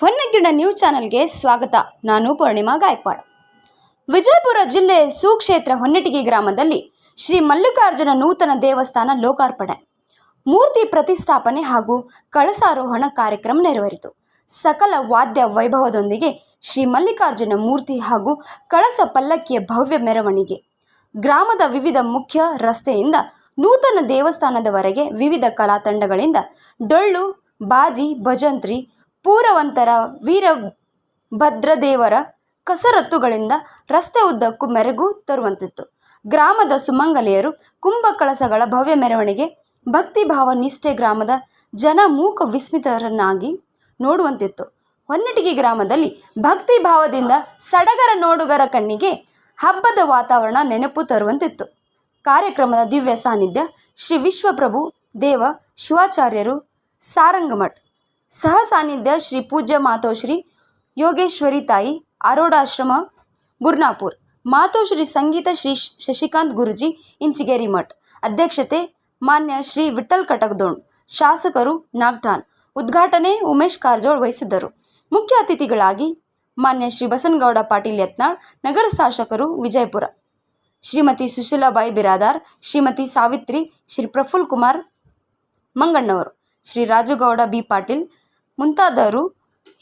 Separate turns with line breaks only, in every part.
ಹೊನ್ನಗಿಡ news ಚಾನೆಲ್ಗೆ ಸ್ವಾಗತ. ನಾನು ಪೂರ್ಣಿಮಾ ಗಾಯಕ್ವಾಡ್. ವಿಜಯಪುರ ಜಿಲ್ಲೆ ಸುಕ್ಷೇತ್ರ ಹೊನ್ನಟಿಗಿ ಗ್ರಾಮದಲ್ಲಿ ಶ್ರೀ ಮಲ್ಲಿಕಾರ್ಜುನ ನೂತನ ದೇವಸ್ಥಾನ ಲೋಕಾರ್ಪಣೆ. ಮೂರ್ತಿ ಪ್ರತಿಷ್ಠಾಪನೆ ಹಾಗೂ ಕಳಸಾರೋಹಣ ಕಾರ್ಯಕ್ರಮ ನೆರವೇರಿತು. ಸಕಲ ವಾದ್ಯ ವೈಭವದೊಂದಿಗೆ ಶ್ರೀ ಮಲ್ಲಿಕಾರ್ಜುನ ಮೂರ್ತಿ ಹಾಗೂ ಕಳಸ ಪಲ್ಲಕ್ಕಿಯ ಭವ್ಯ ಮೆರವಣಿಗೆ. ಗ್ರಾಮದ ವಿವಿಧ ಮುಖ್ಯ ರಸ್ತೆಯಿಂದ ನೂತನ ದೇವಸ್ಥಾನದವರೆಗೆ ವಿವಿಧ ಕಲಾ ತಂಡಗಳಿಂದ ಡೊಳ್ಳು, ಬಾಜಿ, ಭಜಂತ್ರಿ, ಪೂರವಂತರ ವೀರ ಭದ್ರದೇವರ ಕಸರತ್ತುಗಳಿಂದ ರಸ್ತೆ ಉದ್ದಕ್ಕೂ ಮೆರಗು ತರುವಂತಿತ್ತು. ಗ್ರಾಮದ ಸುಮಂಗಲೆಯರು ಕುಂಭ ಕಳಸಗಳ ಭವ್ಯ ಮೆರವಣಿಗೆ ಭಕ್ತಿಭಾವ ನಿಷ್ಠೆ ಗ್ರಾಮದ ಜನ ಮೂಕ ವಿಸ್ಮಿತರನ್ನಾಗಿ ನೋಡುವಂತಿತ್ತು. ಹೊನ್ನಟಿಗೆ ಗ್ರಾಮದಲ್ಲಿ ಭಕ್ತಿ ಭಾವದಿಂದ ಸಡಗರ ನೋಡುಗರ ಕಣ್ಣಿಗೆ ಹಬ್ಬದ ವಾತಾವರಣ ನೆನಪು ತರುವಂತಿತ್ತು. ಕಾರ್ಯಕ್ರಮದ ದಿವ್ಯ ಸಾನ್ನಿಧ್ಯ ಶ್ರೀ ವಿಶ್ವಪ್ರಭು ದೇವ ಶಿವಾಚಾರ್ಯರು ಸಾರಂಗಮಠ್. ಸಹ ಸಾನ್ನಿಧ್ಯ ಶ್ರೀ ಪೂಜ್ಯ ಮಾತೋಶ್ರೀ ಯೋಗೇಶ್ವರಿ ತಾಯಿ ಅರೋಡಾಶ್ರಮ ಗುರ್ನಾಪುರ್. ಮಾತೋಶ್ರೀ ಸಂಗೀತ ಶ್ರೀ ಶಶಿಕಾಂತ್ ಗುರುಜಿ ಇಂಚಿಗೇರಿ ಮಠ್. ಅಧ್ಯಕ್ಷತೆ ಮಾನ್ಯ ಶ್ರೀ ವಿಠಲ್ ಕಟಕ್ದೋಣ್, ಶಾಸಕರು ನಾಗ್ಠಾನ್ ಉದ್ಘಾಟನೆ ಉಮೇಶ್ ಕಾರಜೋಳ್ ವಹಿಸಿದ್ದರು. ಮುಖ್ಯ ಅತಿಥಿಗಳಾಗಿ ಮಾನ್ಯ ಶ್ರೀ ಬಸನಗೌಡ ಪಾಟೀಲ್ ಯತ್ನಾಳ್, ನಗರ ಶಾಸಕರು ವಿಜಯಪುರ. ಶ್ರೀಮತಿ ಸುಶೀಲಾಬಾಯಿ ಬಿರಾದಾರ್, ಶ್ರೀಮತಿ ಸಾವಿತ್ರಿ, ಶ್ರೀ ಪ್ರಫುಲ್ ಕುಮಾರ್ ಮಂಗಣ್ಣವರು, ಶ್ರೀ ರಾಜುಗೌಡ ಬಿ ಪಾಟೀಲ್ ಮುಂತಾದವರು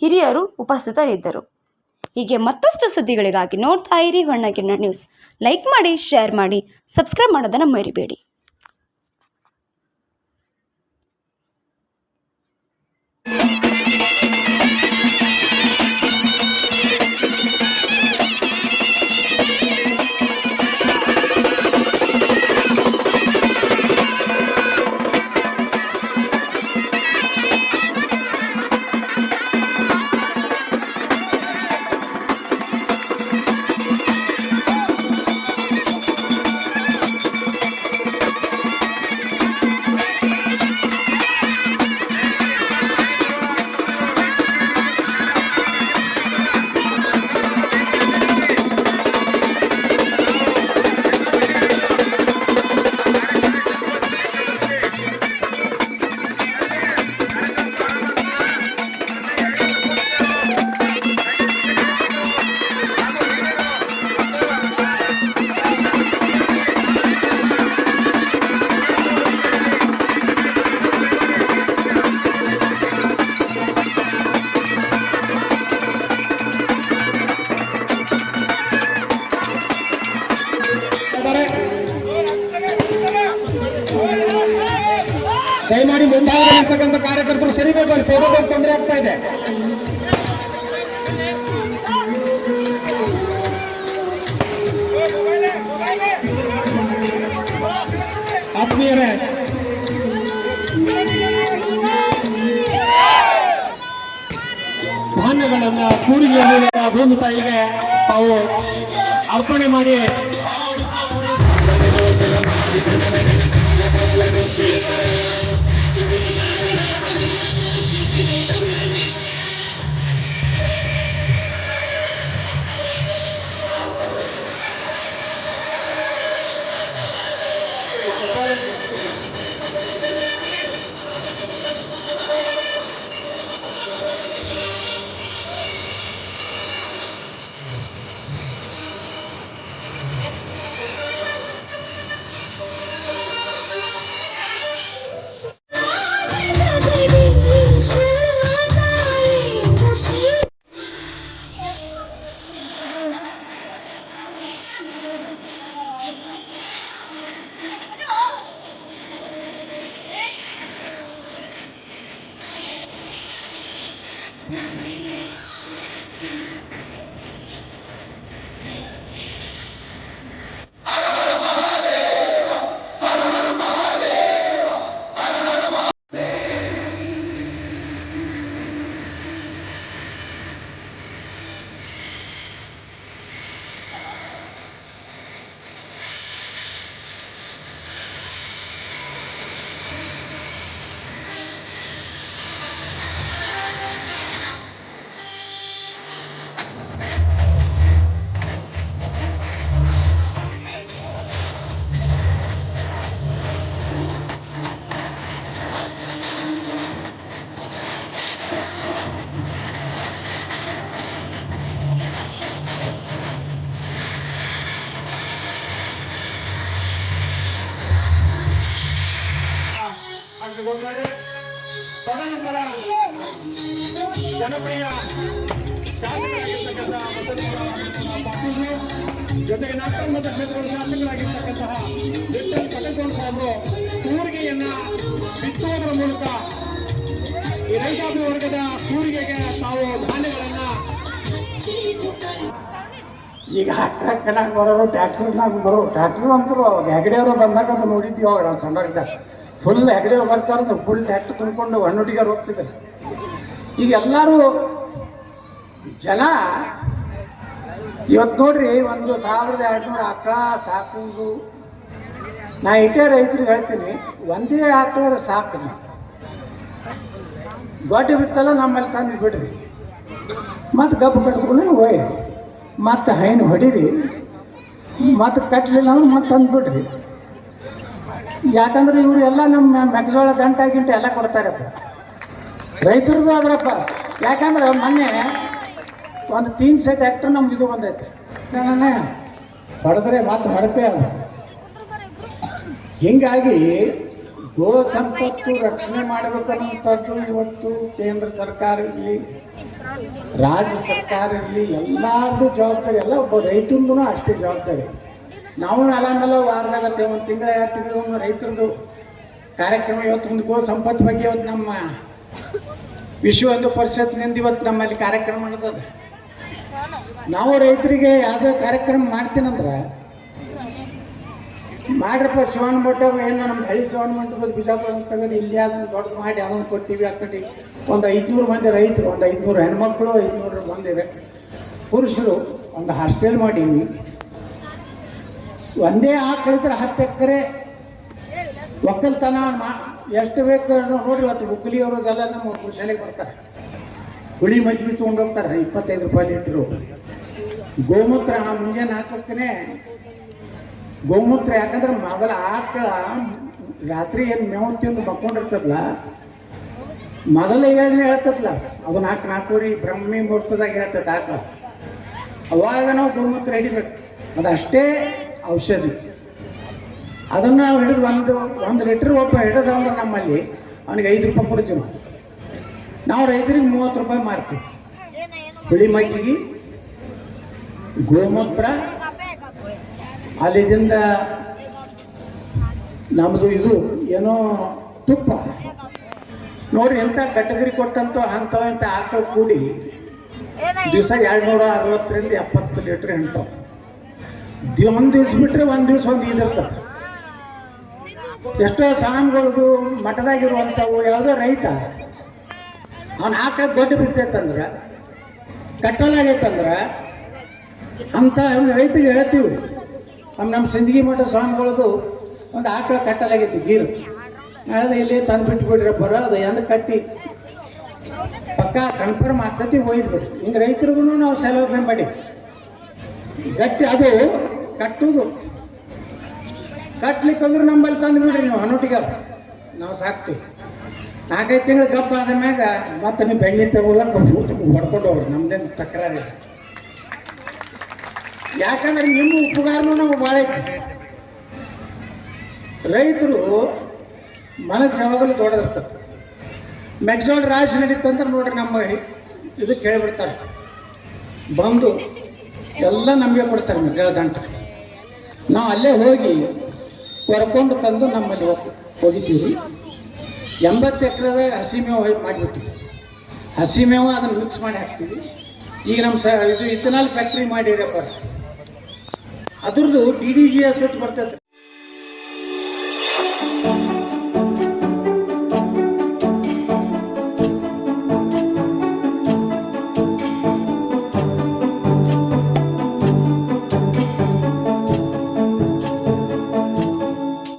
ಹಿರಿಯರು ಉಪಸ್ಥಿತರಿದ್ದರು. ಹೀಗೆ ಮತ್ತಷ್ಟು ಸುದ್ದಿಗಳಿಗಾಗಿ ನೋಡ್ತಾ ಇರಿ ಹೊಣ್ಣಗಿನ ನ್ಯೂಸ್. ಲೈಕ್ ಮಾಡಿ ಶೇರ್ ಮಾಡಿ ಸಬ್ಸ್ಕ್ರೈಬ್ ಮಾಡೋದನ್ನು ಮರಿಬೇಡಿ.
ದಯಮಾಡಿ ಮುಂಭಾಗದಲ್ಲಿ ಇರ್ತಕ್ಕಂಥ ಕಾರ್ಯಕರ್ತರು ಸರಿಬೇಕು ಅಲ್ಲಿ ಫೋಟೋಗೆ ತೊಂದರೆ ಆಗ್ತಾ ಇದೆ. ಆತ್ಮೀಯರೇ, ಧಾನ್ಯಗಳನ್ನ ಕೂರಿಗೆ ಮೂಲಕ ಭೂಮಿ ತಾಯಿಗೆ ತಾವು ಅರ್ಪಣೆ ಮಾಡಿ. ಜನಪ್ರಿಯ ಶಾಸಕರಾಗಿರ್ತಕ್ಕಂತಹ ಮತ್ತು ಪಾಟೀಲ್ ಜೊತೆಗೆ ನಾಟಕ ಕ್ಷೇತ್ರದ ಶಾಸಕರಾಗಿರ್ತಕ್ಕಂತಹ ವಿಠಲ್ ಪಟೇಲ್ ಸಾಹೇಬರು ಕೂರಿಗೆಯನ್ನ ಬಿತ್ತುವುದರ ಮೂಲಕ ಈ ರೈತಾಪಿ ವರ್ಗದ ಕೂರಿಗೆಗೆ ತಾವು ಧಾನ್ಯಗಳನ್ನ
ಈಗ ಟ್ರ್ಯಾಕ್ಟರ್ನಾಗ ಬರೋರು ಟ್ಯಾಕ್ಟರ್ನಾಗ ಬರೋ ಟ್ಯಾಕ್ಟರ್ ಅಂತರು ಅವಾಗ ಹೆಗಡೆಯವರು ಬಂದಾಗ ಅದು ನೋಡಿದ್ವಿ ಅವಾಗ ನಾವು ಸಣ್ಣವರಿದ್ದ ಫುಲ್ ಹೆಗಡೆಯವ್ರು ಬರ್ತಾರೆ ಫುಲ್ ಟ್ಯಾಕ್ಟರ್ ತುಂಬಿಕೊಂಡು ಹಣ್ಣುಟಿಗಾರು ಹೋಗ್ತಿದ್ದಾರೆ. ಈಗ ಎಲ್ಲರೂ ಜನ ಇವತ್ತು ನೋಡ್ರಿ ಒಂದು ಸಾವಿರದ ಎರಡುನೂರು ಆಕಳ ಸಾಕುವುದು ನಾ ಇಟ್ಟೇ ರೈತರಿಗೆ ಹೇಳ್ತೀನಿ, ಒಂದೇ ಆಕಳ ಸಾಕು. ಗೋಟಿ ಬಿತ್ತಲ್ಲ ನಮ್ಮಲ್ಲಿ ತಂದು ಬಿಡ್ರಿ. ಮತ್ತು ಗಬ್ಬು ಕಟ್ಕೊಂಡು ಹೋಯ್ರಿ. ಮತ್ತು ಹೈನು ಹೊಡೀರಿ. ಮತ್ತೆ ಕಟ್ಟಲಿಲ್ಲ ಅಂದ್ರೆ ಮತ್ತೆ ತಂದು ಬಿಡ್ರಿ. ಯಾಕಂದ್ರೆ ಇವರು ಎಲ್ಲ ನಮ್ಮ ಮೆಕ್ಕಜೋಳ ಗಂಟ ಗಿಂಟ ಎಲ್ಲ ಕೊಡ್ತಾರಪ್ಪ ರೈತರಿಗೂ ಅದರಪ್ಪ ಯಾಕಂದ್ರೆ ಮೊನ್ನೆ ಒಂದು ತೀನ್ ಸೆಟ್ ಆಕ್ಟರ್ ನಮ್ಗೆ ಇದು ಬಂದೈತೆ. ನಾನು ಹೊಡೆದ್ರೆ ಮತ್ತೆ ಹೊರತೆ ಅದು. ಹಿಂಗಾಗಿ ಗೋ ಸಂಪತ್ತು ರಕ್ಷಣೆ ಮಾಡಬೇಕನ್ನುವಂಥದ್ದು ಇವತ್ತು ಕೇಂದ್ರ ಸರ್ಕಾರ ಇರಲಿ, ರಾಜ್ಯ ಸರ್ಕಾರ ಇರಲಿ ಎಲ್ಲರದ್ದು ಜವಾಬ್ದಾರಿ, ಎಲ್ಲ ಒಬ್ಬ ರೈತಂದು ಅಷ್ಟೇ ಜವಾಬ್ದಾರಿ. ನಾವು ಮೇಲೆ ಮೇಲೆ ವಾರದಾಗತ್ತೆ ಒಂದು ತಿಂಗಳ, ಎರಡು ತಿಂಗಳು ರೈತರದ್ದು ಕಾರ್ಯಕ್ರಮ ಇವತ್ತು ಒಂದು ಗೋ ಸಂಪತ್ತು ಬಗ್ಗೆ ಇವತ್ತು ನಮ್ಮ ವಿಶ್ವ ಹಿಂದೂ ಪರಿಷತ್ನಿಂದ ಇವತ್ತು ನಮ್ಮಲ್ಲಿ ಕಾರ್ಯಕ್ರಮ ನಡೆದದೆ. ನಾವು ರೈತರಿಗೆ ಯಾವುದೇ ಕಾರ್ಯಕ್ರಮ ಮಾಡ್ತೀನಂದ್ರೆ ಮಾಡ್ರಪ್ಪ ಶಿವನ ಮಠ, ಏನು ನಮ್ಮ ಹಳ್ಳಿ ಶಿವನ ಮಂಟಪದ ಬಿಜಾಪುರ ತೆಗೆದು ಇಲ್ಲಿ ಅದನ್ನು ದೊಡ್ಡದು ಮಾಡಿ ಅದನ್ನು ಕೊಡ್ತೀವಿ ಆ ಕಡೆ. ಒಂದು ಐದುನೂರು ಮಂದಿ ರೈತರು, ಒಂದು ಐದುನೂರು ಹೆಣ್ಮಕ್ಳು, ಐದುನೂರು ಮಂದಿ ಪುರುಷರು ಒಂದು ಹಾಸ್ಟೆಲ್ ಮಾಡೀವಿ ಒಂದೇ ಆಕಳಿದ್ರೆ ಹತ್ತು ಎಕರೆ ಒಕ್ಕಲ್ತನ ಮಾ ಎಷ್ಟು ಬೇಕು ನೋಡಿ ಇವತ್ತು ಹುಕ್ಕಲಿಯವ್ರದ್ದೆಲ್ಲ ನಮ್ಮ ಕುಶಲಿಗೆ ಬರ್ತಾರೆ. ಹುಳಿ ಮಜ್ಜಿಗೆ ತೊಗೊಂಡು ಹೋಗ್ತಾರೆ, ಇಪ್ಪತ್ತೈದು ರೂಪಾಯಿ ಲೀಟ್ರು. ಗೋಮೂತ್ರ ಆ ಮುಂಜಾನೆ ಹಾಕಕ್ಕೇ ಗೋಮೂತ್ರ ಯಾಕಂದ್ರೆ ಮೊದಲ ಆಕಳ ರಾತ್ರಿ ಏನು ಮೇವು ತಿಂದು ಮಕ್ಕೊಂಡಿರ್ತದಲ್ಲ ಮೊದಲ ಏನು ಹೇಳ್ತದಲ್ಲ ಅದು ನಾಲ್ಕು ನಾಲ್ಕೂರಿ ಬ್ರಹ್ಮಿ ಮುಹೂರ್ತದಾಗ ಹೇಳ್ತದೆ ಆಕಳ. ಅವಾಗ ನಾವು ಗೋಮೂತ್ರ ಹಿಡಿಬೇಕು. ಅದಷ್ಟೇ ಔಷಧಿ. ಅದನ್ನು ನಾವು ಹಿಡಿದು ಒಂದು ಒಂದು ಲೀಟ್ರ್ ಒಬ್ಬ ಹಿಡಿದ ಅಂದ್ರೆ ನಮ್ಮಲ್ಲಿ ಅವನಿಗೆ ಐದು ರೂಪಾಯಿ ಕೊಡ್ತೀವಿ ನಾವು. ನಾವು ರೈತರಿಗೆ ಮೂವತ್ತು ರೂಪಾಯಿ ಮಾರ್ತೀವಿ. ಹುಳಿ ಮಜ್ಜಿಗೆ, ಗೋಮೂತ್ರ ಅಲ್ಲಿದಿಂದ ನಮ್ಮದು ಇದು ಏನೋ ತುಪ್ಪ. ನೋಡಿ ಎಂಥ ಕಟಗರಿ ಕೊಟ್ಟಂತ ಅಂಥವು ಇಂಥ ಆಕಳು ಕೂಡಿ ದಿವಸ ಎರಡು ನೂರ ಅರವತ್ತರಿಂದ ಎಪ್ಪತ್ತು ಲೀಟ್ರ್ ಹೆಣ್ತಾವ ಒಂದು ದಿವ್ಸ ಬಿಟ್ಟರೆ ಒಂದು ದಿವ್ಸ ಒಂದು ಇದಿರ್ತವೆ ಎಷ್ಟೋ ಸ್ವಾಮಿಗಳದು ಮಠದಾಗಿರುವಂಥವು ಯಾವುದೋ ರೈತ. ಅವನ ಆಕಳ ದೊಡ್ಡ ಬಿದ್ದೈತಂದ್ರೆ ಕಟ್ಟಲಾಗೈತಂದ್ರೆ ಅಂತ ಅವ್ನ ರೈತರಿಗೆ ಹೇಳ್ತೀವಿ. ನಮ್ಮ ನಮ್ಮ ಸಿಂದಗಿ ಮಠ ಸ್ವಾಮಿಗಳದು ಒಂದು ಆಕಳ ಕಟ್ಟಲಾಗಿತ್ತು ಗೀರು. ಅದು ಇಲ್ಲಿ ತಂದು ಬಿಟ್ಬಿಟ್ರೆ ಬರೋ ಅದು ಎಂದ ಕಟ್ಟಿ. ಪಕ್ಕ ಕನ್ಫರ್ಮ್ ಆಗ್ತತಿ ಒಯ್ದು ಬಿಡ್ರಿ ಹಿಂಗೆ ರೈತರಿಗೂ ನಾವು ಸೆಲೆಬ್ರೇಟ್ ಮಾಡಿ ಗಟ್ಟಿ ಅದು ಕಟ್ಟುವುದು ಕಟ್ಲಿಕ್ಕಂದ್ರೆ ನಮ್ಮಲ್ಲಿ ತಂದು ಬಿಡ್ರಿ ನೀವು ಹನೋಟಿಗೆ ನಾವು ಸಾಕ್ತೀವಿ. ನಾಲ್ಕೈದು ತಿಂಗಳು ಗಪ್ಪ ಆದ ಮ್ಯಾಗ ಮತ್ತೆ ನೀವು ಬೆಣ್ಣೆ ತಗೊಳಕ್ಕೆ ಹೊಡ್ಕೊಂಡು ಹೋಗ್ರಿ. ನಮ್ದೇನು ತಕ್ರಾರಿ ಯಾಕಂದ್ರೆ ನಿಮ್ಮ ಉಪಕಾರನೂ ನಮಗೆ ಭಾಳ ಐತಿ. ರೈತರು ಮನಸ್ಸು ಯಾವಾಗಲೂ ದೊಡ್ಡದಿರ್ತದೆ. ಮೆಕ್ಸೋಡ್ ರಾಶಿ ನಡೀತಂದ್ರೆ ನೋಡ್ರಿ ನಮ್ಮ ಇದು ಕೇಳಿಬಿಡ್ತಾರೆ. ಬಂದು ಎಲ್ಲ ನಮಗೆ ಕೊಡ್ತಾರೆ ನಿಮ್ಗೆ ನಾವು ಅಲ್ಲೇ ಹೋಗಿ ಹೊರ್ಕೊಂಡು ತಂದು ನಮ್ಮಲ್ಲಿ ಹೋಗಿ ಹೋಗಿದ್ದೀವಿ ಎಂಬತ್ತು ಎಕರೆದಾಗ ಹಸಿ ಮೇವು ಮಾಡಿಬಿಟ್ಟಿವಿ ಹಸಿ ಮೇವು ಅದನ್ನು ಮಿಕ್ಸ್ ಮಾಡಿ ಹಾಕ್ತೀವಿ. ಈಗ ನಮ್ಮ ಸ, ಇದು ಇಥನಾಲ್ ಫ್ಯಾಕ್ಟ್ರಿ ಮಾಡಿರಪ್ಪ ಅದ್ರದ್ದು ಡಿ ಡಿ ಜಿ ಎಸ್ ಬರ್ತೈತೆ.